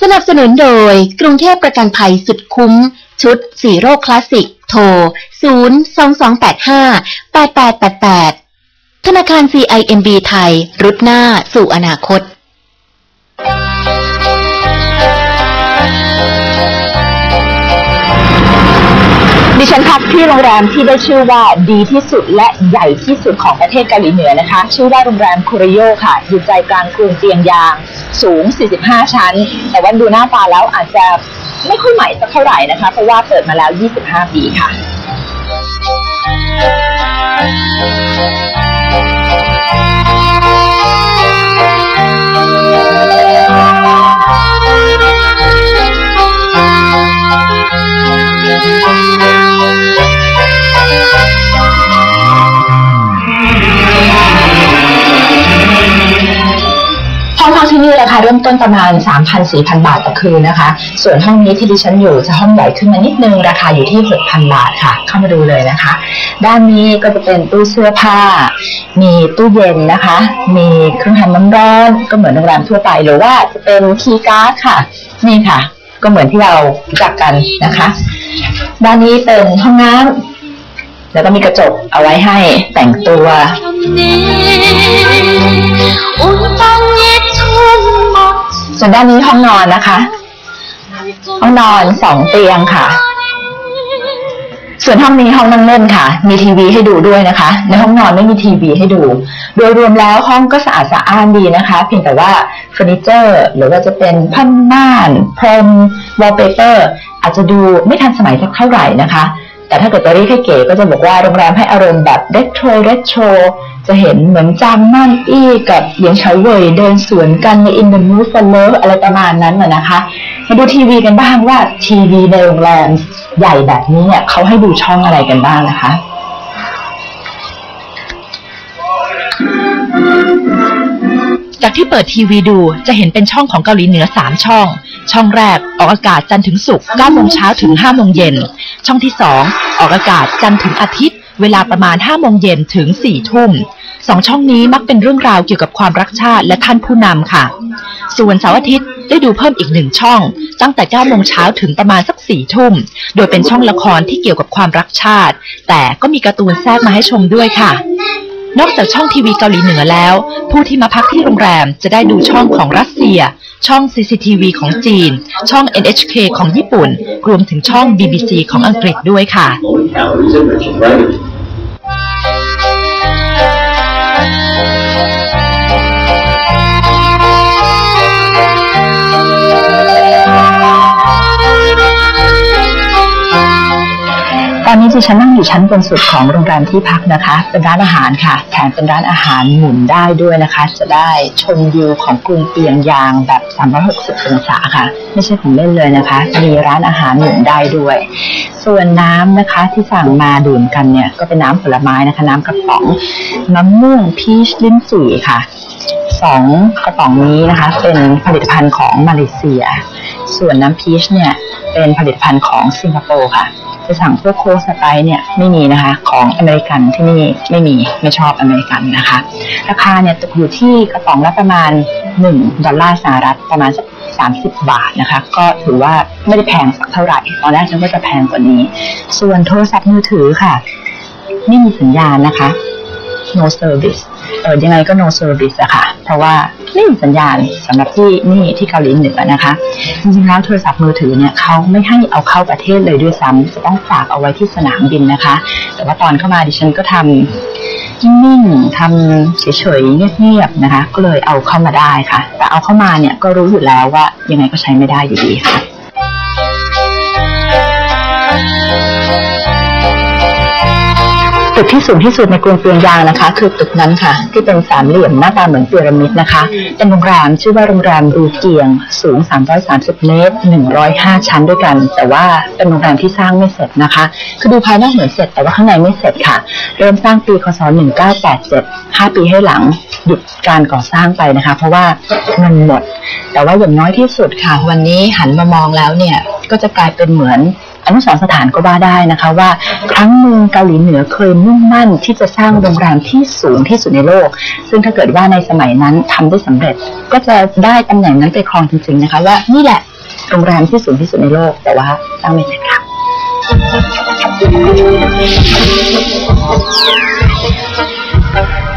สนับสนุนโดยกรุงเทพประกันภัยสุดคุ้ม ชุดสีโรคคลาสสิก โทร 02285 8888 ธนาคาร CIMB ไทย รุดหน้าสู่อนาคต ดิฉันพักที่โรงแรมที่ได้ชื่อว่าดีที่สุดและใหญ่ที่สุดของประเทศเกาหลีเหนือนะคะ ชื่อว่าโรงแรมคุริโยค่ะ อยู่ใจกลางกรุงเตียงยาง สูง 45 ชั้น แต่ว่าดูหน้าตาแล้วอาจจะไม่ค่อยใหม่สักเท่าไหร่นะคะ เพราะว่าเปิดมาแล้ว 25 ปีค่ะ ต้นประมาณ 3,000-4,000 บาทต่อคืนนะคะ ส่วนห้องนี้ที่ดิฉันอยู่จะห้องใหญ่ขึ้นมานิดนึง ราคาอยู่ที่ 6,000 บาทค่ะ เข้ามาดูเลยนะคะ ด้านนี้ก็จะเป็นตู้เสื้อผ้า มีตู้เย็นนะคะ มีเครื่องทำน้ำร้อน ก็เหมือนโรงแรมทั่วไป หรือว่าจะเป็นคีย์การ์ดค่ะ นี่ค่ะ ก็เหมือนที่เราจักกันนะคะ ด้านนี้เป็นห้องน้ำแล้วก็มีกระจกเอาไว้ให้แต่งตัว ส่วนด้านนี้ห้องนอนนะคะ ห้องนอนสองเตียงค่ะ ส่วนห้องนี้ห้องนั่งเล่นค่ะ มีทีวีให้ดูด้วยนะคะ ในห้องนอนไม่มีทีวีให้ดู โดยรวมแล้วห้องก็สะอาดสะอ้านดีนะคะ เพียงแต่ว่าเฟอร์นิเจอร์ หรือว่าจะเป็นผ้าม่านพรมวอลเปเปอร์ อาจจะดูไม่ทันสมัยสักเท่าไหร่นะคะ แต่ถ้าเกิดจะเรียกให้เก๋ก็จะบอกว่าโรงแรมให้อารมณ์แบบเรโทรเรโทรจะเห็นเหมือนจางมั่นอี้กับเหยียงเฉาเว่ยเดินสวนกันใน In the Mood for Love อะไรประมาณนั้นน่ะนะคะ มาดูทีวีกันบ้างว่าทีวีในโรงแรมใหญ่แบบนี้เนี่ยเขาให้ดูช่องอะไรกันบ้างนะคะ จากที่เปิดทีวีดูจะเห็นเป็นช่องของเกาหลีเหนือ 3 ช่อง ช่องแรกออกอากาศจันทร์ถึงศุกร์9โมงเช้าถึง5โมงเย็น ช่องที่ 2 ออกอากาศจันทร์ถึงอาทิตย์ เวลาประมาณ5โมงเย็นถึง4ทุ่มสองช่องนี้มักเป็นเรื่องราวเกี่ยวกับความรักชาติและท่านผู้นำค่ะ ส่วนเสาร์อาทิตย์ได้ดูเพิ่มอีกหนึ่งช่อง ตั้งแต่9โมงเช้าถึงประมาณสัก4ทุ่ม โดยเป็นช่องละครที่เกี่ยวกับความรักชาติ แต่ก็มีการ์ตูนแทรกมาให้ชมด้วยค่ะ นอกจากช่องทีวีเกาหลีเหนือแล้ว ผู้ที่มาพักที่โรงแรมจะได้ดูช่องของรัสเซีย ช่อง CCTV ของจีน ช่อง NHK ของญี่ปุ่น รวมถึงช่อง BBC ของอังกฤษด้วยค่ะ อนนี้ดิฉันนั่งอยู่ชั้นบนสุดของโรงแรมที่พักนะคะ เป็นร้านอาหารค่ะ แถมเป็นร้านอาหารหมุนได้ด้วยนะคะ จะได้ชมวิวของกรุงเปียงยางแบบ 360 องศาค่ะ ไม่ใช่ของเล่นเลยนะคะ มีร้านอาหารหมุนได้ด้วย ส่วนน้ำนะคะที่สั่งมาดื่มกันเนี่ย ก็เป็นน้ำผลไม้นะคะ น้ำกระป๋องน้ำม่วงพีชลิ้นจี่ค่ะสองกระป๋องนี้นะคะ เป็นผลิตภัณฑ์ของมาเลเซีย ส่วนน้ำพีชเนี่ยเป็นผลิตภัณฑ์ของสิงคโปร์ค่ะ จะสั่งพวกโค้กสไปร์เนี่ยไม่มีนะคะ ของอเมริกันที่นี่ไม่มีไม่ชอบอเมริกันนะคะ ราคาเนี่ยตกอยู่ที่กระป๋องละประมาณ 1 ดอลลาร์สหรัฐประมาณสัก30 บาทนะคะ ก็ถือว่าไม่ได้แพงสักเท่าไหร่ ตอนแรกฉันว่าจะแพงกว่านี้ ส่วนโทรศัพท์มือถือค่ะ ไม่มีสัญญาณนะคะ no service เออยังไงก็ no service อะค่ะ เพราะว่าไม่มีสัญญาณสำหรับที่นี่ที่เกาหลีเหนือนะคะ จริงๆแล้วโทรศัพท์มือถือเนี่ยเขาไม่ให้เอาเข้าประเทศเลยด้วยซ้ำจะต้องฝากเอาไว้ที่สนามบินนะคะ แต่ว่าตอนเข้ามาดิฉันก็ทำนิ่งๆทำเฉยๆเงียบๆนะคะ ก็เลยเอาเข้ามาได้ค่ะ แต่เอาเข้ามาเนี่ยก็รู้อยู่แล้วว่ายังไงก็ใช้ไม่ได้อยู่ดีค่ะ ที่สูงที่สุดในกรุงเปียงยางนะคะ คือตึกนั้นค่ะ ที่เป็นสามเหลี่ยมหน้าตาเหมือนพีระมิดนะคะ เป็นโรงแรมชื่อว่าโรงแรมรูเกียง สูง 330 เมตร 105 ชั้นด้วยกัน แต่ว่าเป็นโรงแรมที่สร้างไม่เสร็จนะคะ คือดูภายนอกเหมือนเสร็จแต่ว่าข้างในไม่เสร็จค่ะ เริ่มสร้างปีคศ 1987 5 ปีให้หลังหยุดการก่อสร้างไปนะคะ เพราะว่าเงินหมด แต่ว่าอย่างน้อยที่สุดค่ะ วันนี้หันมามองแล้วเนี่ยก็จะกลายเป็นเหมือน อนุสรสถานก็ว่าได้นะคะว่า ครั้งหนึ่งเกาหลีเหนือเคยมุ่งมั่นที่จะสร้างโรงแรมที่สูงที่สุดในโลก ซึ่งถ้าเกิดว่าในสมัยนั้นทำได้สำเร็จ ก็จะได้ตำแหน่งนั้นไปครองจริงๆนะคะว่านี่แหละโรงแรมที่สูงที่สุดในโลก แต่ว่าสร้างไม่เสร็จค่ะเ